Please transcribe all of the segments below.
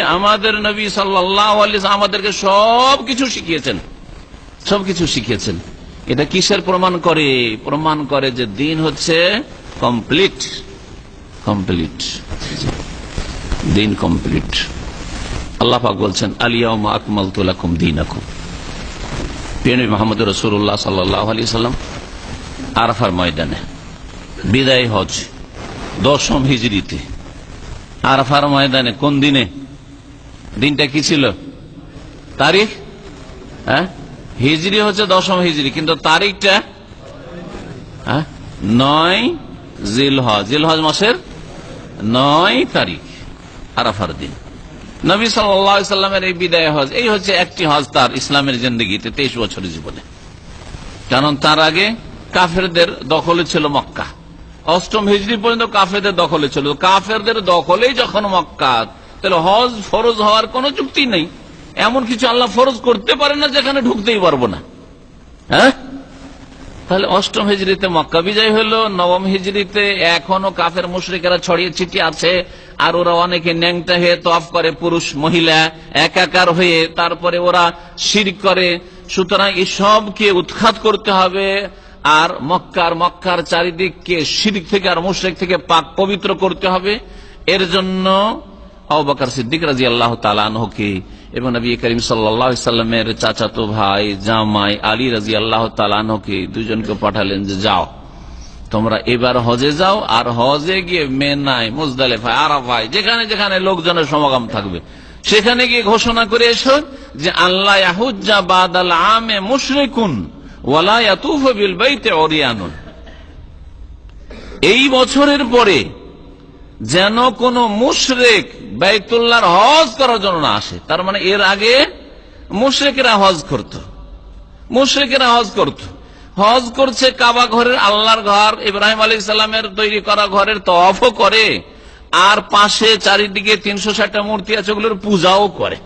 আমাদের নবী সাল্লাহ আমাদেরকে সব কিছু শিখিয়েছেন। সবকিছু শিখিয়েছেন। এটা কিসের প্রমাণ করে? প্রমাণ করে যে দিন হচ্ছে কমপ্লিট কমপ্লিট দিন কমপ্লিট আল্লাহাক বলছেন আলিয়াউমা আকমাল দিন আকুম মোহাম্মদ রসুল্লাহ সাল্লাহ আলি সাল্লাম আরফার ময়দানে, বিদায় হজ, দশম হিজড়িতে আরফার ময়দানে কোন দিনে? দিনটা কি ছিল? তারিখ? হ্যাঁ? হিজড়ি হচ্ছে দশম হিজড়ি কিন্তু তারিখটা হ্যাঁ? নয় জিলহজ। জিলহজ মাসের নয় তারিখ, আরাফার দিন। নবী সাল্লামের এই বিদায় হজ, এই হচ্ছে একটি হজ তার ইসলামের জিন্দগিতে তেইশ বছরের জীবনে। কারণ তার আগে কাফেরদের দখলে ছিল মক্কা। অষ্টম হিজড়ি পর্যন্ত কাফেরদের দখলে ছিল। কাফেরদের দখলেই যখন মক্কা তাহলে হজ ফরজ হওয়ার কোন যুক্তি নেই। এমন কিছু আল্লাহ ফরজ করতে পারে না যেখানে ঢুকতেই পারব না। হ্যাঁ? তাহলে অষ্টম হিজড়িতে মক্কা বিজয় হলো, নবম হিজড়িতে এখনও কাফের মুশ্রিকেরা ছড়িয়ে ছিটিয়ে আছে, আর ওরা অনেকে ন্যাংটা হয়ে তফ করে পুরুষ, মহিলা, একাকার হয়ে তারপরে ওরা শির করে। সুতরাং এসবকে উৎখাত করতে হবে, আর মক্কার মক্কার চারিদিককে শিরিক থেকে আর মুশ্রিক থেকে পাক পবিত্র করতে হবে। এর জন্য সিদ্দিক রাজি আল্লাহ তালানহকে এবং নবী করিম সাল্লামের চাচাতো ভাই, জামাই আলী রাজি আল্লাহ তালানহকে দুজনকে পাঠালেন যে যাও। তোমরা এবার হজে যাও, আর হজে গিয়ে যেখানে যেখানে লোকজনের সমাগম থাকবে, সেখানে গিয়ে ঘোষণা করে এসো যে আল্লাহ ইয়াহুজ্জা বাদাল আমে মুশরিকুন, ওয়ালা বিল বাইতে অরিয়ানুন এই বছরের পরে যেন কোন মুশরেক বাইতুল্লাহর হজ করার জন্য না আসে। তার মানে এর আগে মুশরেকেরা হজ করত। মুশরেকেরা হজ করত। হজ করছে কাবা ঘরের আল্লাহর ঘর, ইব্রাহিম আলী ইসলামের তৈরি করা ঘরের তফও করে, আর পাশে চারিদিকে তিনশো ষাটটা মূর্তি আছে, ওগুলোর পূজাও করে।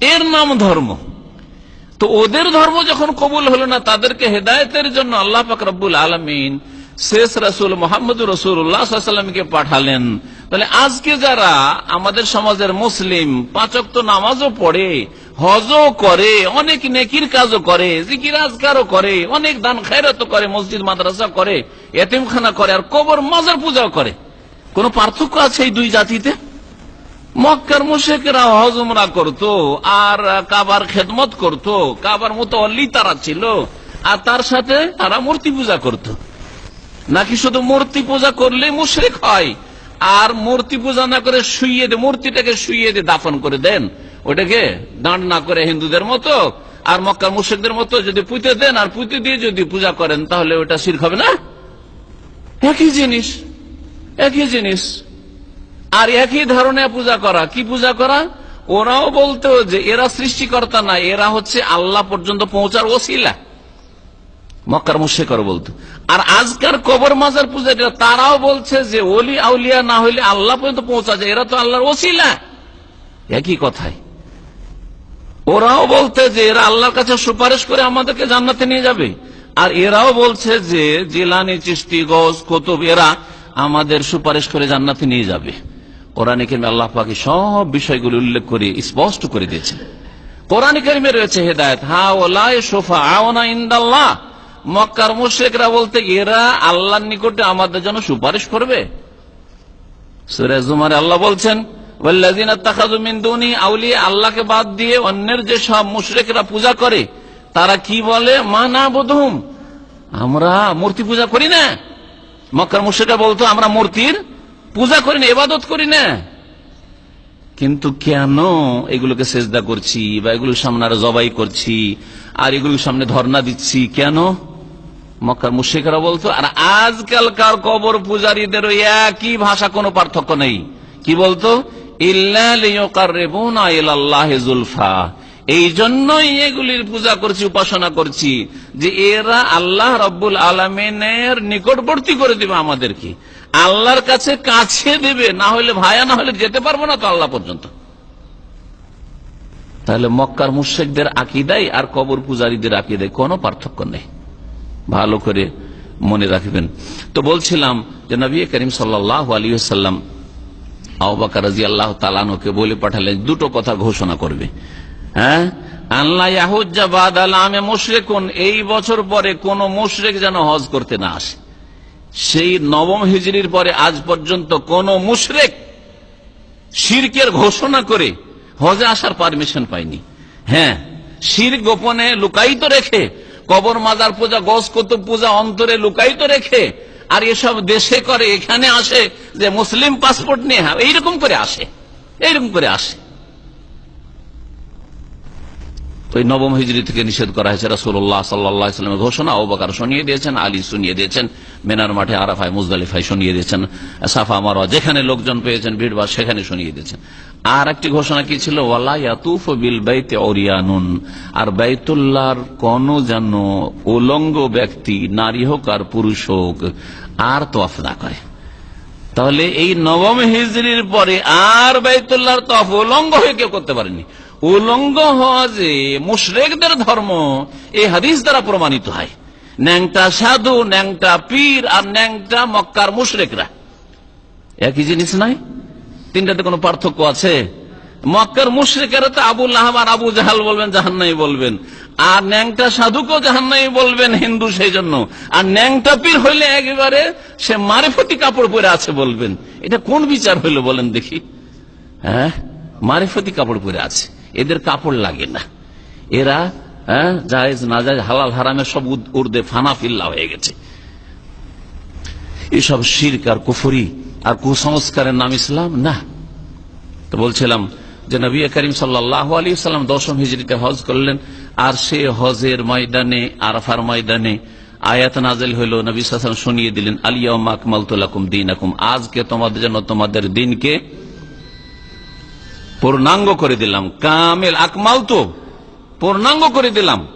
এর নাম ধর্ম। তো ওদের ধর্ম যখন কবুল হলো না, তাদেরকে হেদায়তের জন্য আল্লাহ পাক রব্বুল আলমিন শেষ রসুল মোহাম্মদ রসুল্লাহামকে পাঠালেন। তাহলে আজকে যারা আমাদের সমাজের মুসলিম পাচক তো নামাজও পড়ে, হজও করে, অনেক নেকির কাজও করে, জিকির আজকারও করে, অনেক দান খায়রত করে, মসজিদ, মাদ্রাসা করে, এতিমখানা করে, আর কবর, মাজার পূজাও করে। কোন পার্থক্য আছে এই দুই জাতিতে? মক্কার মুশেকরা হজ, উমরা করতো, আর কাবার খেদমত করত, কাবার মতো অল্লি তারা ছিল, আর তার সাথে তারা মূর্তি পূজা করতো। নাকি শুধু মূর্তি পূজা করলে মুশরিক হয়? আর মূর্তি পূজা না করে শুইয়ে দে, মূর্তিটাকে শুইয়ে দিয়ে দাফন করে দেন। ওটাকে দাঁড় না করে হিন্দুদের মতো আর মক্কার মুশ্রিকদের মতো যদি পুঁতে দেন আর পুঁতে দিয়ে যদি পূজা করেন, তাহলে ওটা শির হবে না? একই জিনিস একই জিনিস। আর একই ধরনের পূজা করা। কি পূজা করা? ওরাও বলতো যে এরা সৃষ্টিকর্তা না, এরা হচ্ছে আল্লাহ পর্যন্ত পৌঁছার ওসিলা। মক্কার মুশেকর বলতো। আর আজকার কবর মাজার পূজারীরা তারাও বলছে যে, ওলি আউলিয়া না হইলে আল্লাহ পর্যন্ত পৌঁছা যায়। এরা তো আল্লাহর ওসিলা। একই কথায় ওরাও বলতে যে, এরা আল্লাহর কাছে সুপারিশ করে আমাদেরকে জান্নাতে নিয়ে যাবে। আর এরাও বলছে যে, জিলানি চিস্তি গজ কতুব এরা আমাদের সুপারিশ করে জান্নাতে নিয়ে যাবে। কোরআন কেমে আল্লাহ পাকে সব বিষয়গুলি উল্লেখ করে, স্পষ্ট করে দিয়েছেন। কোরআন কেরিমে রয়েছে হেদায়ত। হা ওলা সোফা আওনা ইন্দাল্লাহ। মক্কার মুশেকরা বলতে, এরা আল্লাহর নিকটে আমাদের জন্য সুপারিশ করবে। সুরাজুমারে আল্লাহ বলছেন আল্লাহকে বাদ দিয়ে অন্যের যে সব মুশরেকরা পূজা করে, তারা কি বলে? মা না বোধুম আমরা মূর্তি পূজা করি না। মক্কার মুশেকরা বলতো, আমরা মূর্তির পূজা করি না এবাদত করি না। কিন্তু কেন এগুলোকে সেজদা করছি বা এগুলোর সামনে আর জবাই করছি, আর এগুলোর সামনে ধর্ণা দিচ্ছি? কেন? মক্কার মুশিকরা বলতো, আর আজকালকার কবর পূজারীদের একই ভাষা কোনো পার্থক্য নেই। কি বলতো? এই জন্যই এগুলির পূজা করছি, উপাসনা করছি, যে এরা আল্লাহ রব্বুল আলমিনের নিকটবর্তী করে দিবে আমাদেরকে। আল্লাহর কাছে কাছে দেবে, না হলে ভায়া, না হলে যেতে পারব না তো আল্লাহ পর্যন্ত। তাহলে মক্কার মুশেকদের আকিদাই আর কবর পূজারীদের আকিদায় কোনো পার্থক্য নেই। ভালো করে মনে রাখবেন। তো বলছিলাম যে নবী করিম সাল্লাহ আলী সাল্লাম আবাকা রাজি আল্লাহ তালানোকে বলে পাঠালেন, দুটো কথা ঘোষণা করবে। হ্যাঁ? এই বছর পরে কোন মুশরেক যেন হজ করতে না আসে। সেই নবম হিজড়ির পরে আজ পর্যন্ত কোন মুশরেক শিরকের ঘোষণা করে হজে আসার পারমিশন পায়নি। হ্যাঁ শির গোপনে লুকায়িত রেখে কবর মাজার পূজা গস কুতুব পূজা অন্তরে লুকায়িত রেখে আর এসব দেশে করে এখানে আসে যে মুসলিম পাসপোর্ট নিয়ে হ্যাঁ, এইরকম করে আসে এইরকম করে আসে। এই নবম হিজড়ি থেকে নিষেধ করা হয়েছে। রাসুল্লাহ সাল্লামের ঘোষণা ওবাকার শুনিয়ে দিয়েছেন, আলী শুনিয়ে দিয়েছেন, মেনার মাঠে, আরাফায়, মুজদালিফায় শুনিয়ে দিয়েছেন, সাফা মারোয়া যেখানে লোকজন পেয়েছেন ভিড়বার সেখানে শুনিয়ে দিয়েছেন। আর একটি ঘোষণা কি ছিল? ওয়ালায়াতুফ বিল বাইতে অরিয়ানুন আর বাইতুল্লাহর কোন যেন উলঙ্গ ব্যক্তি, নারী হোক আর পুরুষ হোক, আর তোয়াফ না করে। তাহলে এই নবম হিজড়ির পরে আর বাইতুল্লাহর তফ উলঙ্গ হয়ে কেউ করতে পারেনি। উলঙ্গ হওয়া যে মুশরেকদের ধর্ম এই হাদিস দ্বারা প্রমাণিত হয়। ন্যাংটা সাধু, ন্যাংটা পীর আর ন্যাংটা মক্কার মুশরেকরা। একই জিনিস নাই? তিনটাতে কোনো পার্থক্য আছে? মক্কার মুশরেকেরা তো আবুল আহম আবু জাহাল বলবেন, জাহান্নাই বলবেন। আর ন্যাংটা সাধুকেও জাহান্নাই বলবেন হিন্দু সেই জন্য আর ন্যাংটা পীর হইলে একেবারে সে মারেফতি কাপড় পরে আছে বলবেন। এটা কোন বিচার হইল বলেন দেখি। হ্যাঁ? মারেফতি কাপড় পরে আছে। এদের কাপড় লাগে না। এরা হ্যাঁ জায়েজ, না জায়েজ, হালাল হারামের সব উর্দে ফানা ফিল্লা হয়ে গেছে। এসব শির্ক আর কুফরি আর কুসংস্কারের নাম ইসলাম? না। তো বলছিলাম যে নবী করিম সাল্লাহ আলী সাল্লাম দশম হিজড়িতে হজ করলেন, আর সে হজের ময়দানে, আরফার ময়দানে আয়াত নাজেল হইল, নবী সাল্লাম শুনিয়ে দিলেন আলিয়া আকমাল তুলাকুম দিন আকুম আজকে তোমাদের জন্য তোমাদের দিনকে পূর্ণাঙ্গ করে দিলাম। কামেল আকমাল তো। পূর্ণাঙ্গ করে দিলাম।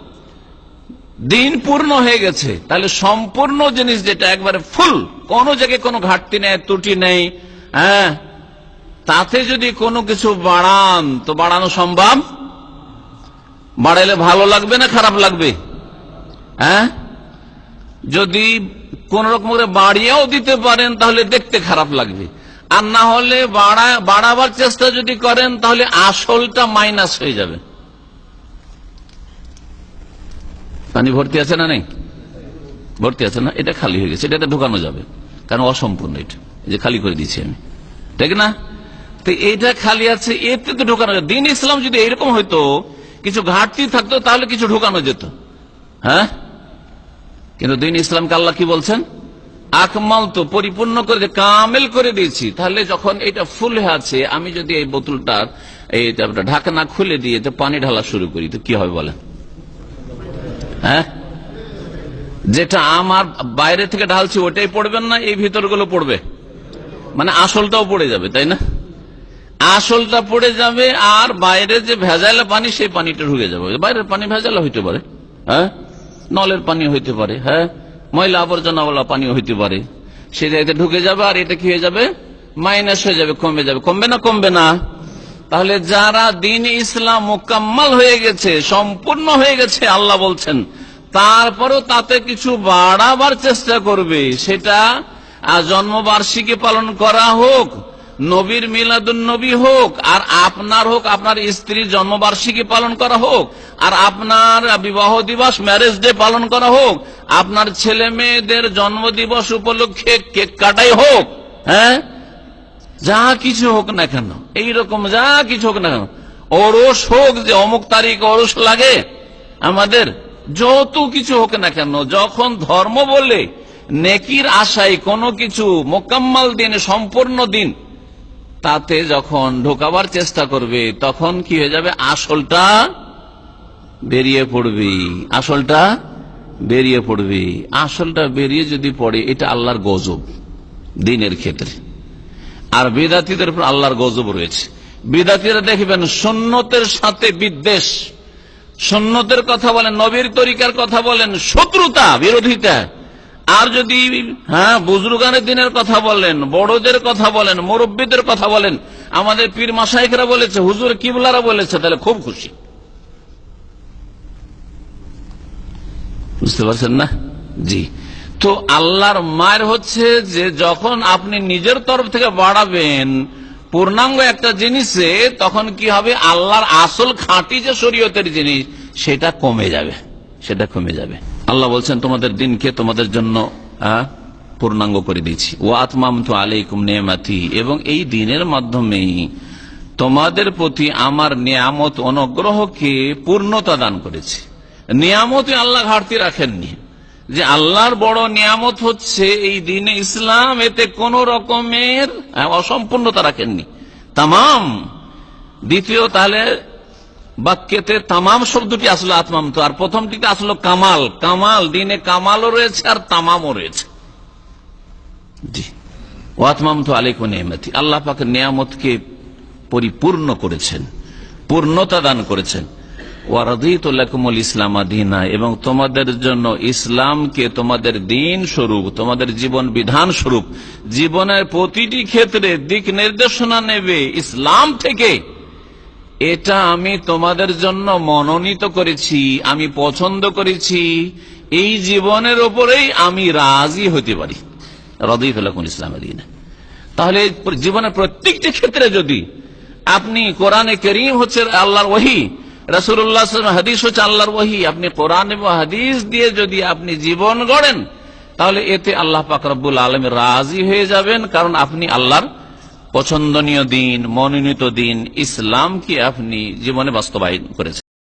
দিন পূর্ণ হয়ে গেছে। তাহলে সম্পূর্ণ জিনিস যেটা একবারে ফুল, কোন জায়গায় কোনো ঘাটতি নেই, ত্রুটি নেই হ্যাঁ? তাতে যদি কোনো কিছু বাড়ান, তো বাড়ানো সম্ভব? বাড়াইলে ভালো লাগবে না খারাপ লাগবে? হ্যাঁ? যদি কোন রকম করে বাড়িয়েও দিতে পারেন, তাহলে দেখতে খারাপ লাগবে। আর না হলে বাড়া- বাড়াবার চেষ্টা যদি করেন, তাহলে আসলটা মাইনাস হয়ে যাবে। পানি ভর্তি আছে না নেই? ভর্তি আছে না? এটা খালি হয়ে গেছে, এটাতে ঢোকানো যাবে। কারণ অসম্পূর্ণ এটা। যে খালি করে দিচ্ছি আমি। ঠিক না? তো এইটা খালি আছে, এতে তো ঢোকানো যাবে। দিন ইসলাম যদি এরকম হইতো, কিছু ঘাটতি থাকতো, তাহলে কিছু ঢোকানো যেত। হ্যাঁ? কিন্তু দিন ইসলামকে আল্লাহ কি বলছেন? আকমাল তো পরিপূর্ণ করে কামেল করে দিয়েছি। তাহলে যখন এটা ফুল আছে, আমি যদি এই বোতলটার এই ঢাকনা খুলে দিয়ে তো পানি ঢালা শুরু করি, তো কি হবে বলেন? হ্যাঁ? যেটা আমার বাইরে থেকে ঢালছি, ওটাই পড়বেন না, এই ভিতরগুলো পড়বে? মানে আসলটাও পড়ে যাবে, তাই না? আসলটা পড়ে যাবে, আর বাইরে যে ভেজালা পানি, সেই পানিটা ঢুকে যাবে। বাইরের পানি ভেজালা হইতে পারে হ্যাঁ? নলের পানি হইতে পারে হ্যাঁ? ময়লা আবর্জনা আবর্জনাওয়ালা পানি হইতে পারে। সে জায়গাতে ঢুকে যাবে আর এটা কি হয়ে যাবে? মাইনাস হয়ে যাবে, কমে যাবে। কমবে না কমবে না। তাহলে যারা দিন ইসলাম মোকাম্মাল হয়ে গেছে, সম্পূর্ণ হয়ে গেছে, আল্লাহ বলছেন, তারপরও তাতে কিছু বাড়াবার চেষ্টা করবে। সেটা জন্মবার্ষিকী পালন করা হোক নবীর মিলাদুন নবী হোক, আর আপনার হোক, আপনার স্ত্রীর জন্মবার্ষিকী পালন করা হোক, আর আপনার বিবাহ দিবস ম্যারেজ ডে পালন করা হোক, আপনার ছেলে মেয়েদের জন্ম দিবস উপলক্ষে কেক কাটাই হোক হ্যাঁ? যা কিছু হোক না কেন, এইরকম যা কিছু হোক না কেন, ওরস হোক যে অমুক তারিখ ওরস লাগে, আমাদের যত কিছু হোক না কেন, যখন ধর্ম বলে, নেকির আশায় কোনো কিছু মোকাম্মাল দিন, সম্পূর্ণ দিন তাতে যখন ঢোকাবার চেষ্টা করবে, তখন কি হয়ে যাবে? আসলটা বেরিয়ে পড়বে। আসলটা বেরিয়ে পড়বে। আসলটা বেরিয়ে যদি পড়ে, এটা আল্লাহর গজব দিনের ক্ষেত্রে। আর বেদাতিদের উপর আল্লাহর গজব রয়েছে। বেদাতিরা দেখবেন সন্ন্যতের সাথে বিদ্বেষ। সন্ন্যতের কথা বলেন, নবীর তরিকার কথা বলেন, শত্রুতা, বিরোধিতা। আর যদি হ্যাঁ বুজরুগানের দিনের কথা বলেন, বড়দের কথা বলেন, মুরব্বীদের কথা বলেন, আমাদের পীর মাসাইকরা বলেছে, হুজুর কিবলারা বলেছে, তাহলে খুব খুশি। বুঝতে পারছেন না? জি। তো আল্লাহর মায়ের হচ্ছে যে, যখন আপনি নিজের তরফ থেকে বাড়াবেন, পূর্ণাঙ্গ একটা জিনিসে, তখন কি হবে? আল্লাহর আসল খাঁটি যে শরীয়তের জিনিস, সেটা কমে যাবে, সেটা কমে যাবে। আল্লাহ বলছেন, তোমাদের দিনকে তোমাদের জন্য পূর্ণাঙ্গ করে দিয়েছি। ও আত্মাম তো আলাইকুম নেমাতি এবং এই দিনের মাধ্যমেই তোমাদের প্রতি আমার নিয়ামত অনুগ্রহকে পূর্ণতা দান করেছে। নিয়ামতে আল্লাহ ঘাটতি রাখেননি। যে আল্লাহর বড় নিয়ামত হচ্ছে এই দিনে ইসলাম, এতে কোন রকমের অসম্পূর্ণতা রাখেননি। তামাম। দ্বিতীয়, তাহলে বাক্যেতে তামাম শব্দটি আসলো আত্মাম তো আর প্রথমটিতে আসলো কামাল। কামাল, দিনে কামালও রয়েছে আর তামামও রয়েছে। আল্লাহ পাকের নিয়ামতকে পরিপূর্ণ করেছেন, পূর্ণতা দান করেছেন। ইসলাম আদিনা, এবং তোমাদের জন্য ইসলামকে তোমাদের দিন স্বরূপ, তোমাদের জীবন বিধান স্বরূপ, জীবনের প্রতিটি ক্ষেত্রে দিক নির্দেশনা নেবে ইসলাম থেকে। এটা আমি তোমাদের জন্য মনোনীত করেছি, আমি পছন্দ করেছি, এই জীবনের ওপরেই আমি রাজি হতে পারি। রদিফুল্লাকুল ইসলাম আদিনা। তাহলে জীবনের প্রত্যেকটি ক্ষেত্রে যদি আপনি কোরআনে করিম হচ্ছে আল্লাহর ওহি রসুল্লাহ হাদিস হচ্ছে আল্লাহর ওহি, আপনি কোরআন এবং হাদিস দিয়ে যদি আপনি জীবন গড়েন, তাহলে এতে আল্লাহ পাক রব্বুল আলম রাজি হয়ে যাবেন, কারণ আপনি আল্লাহর পছন্দনীয় দিন মনোনীত দিন ইসলামকে আপনি জীবনে বাস্তবায়ন করেছেন।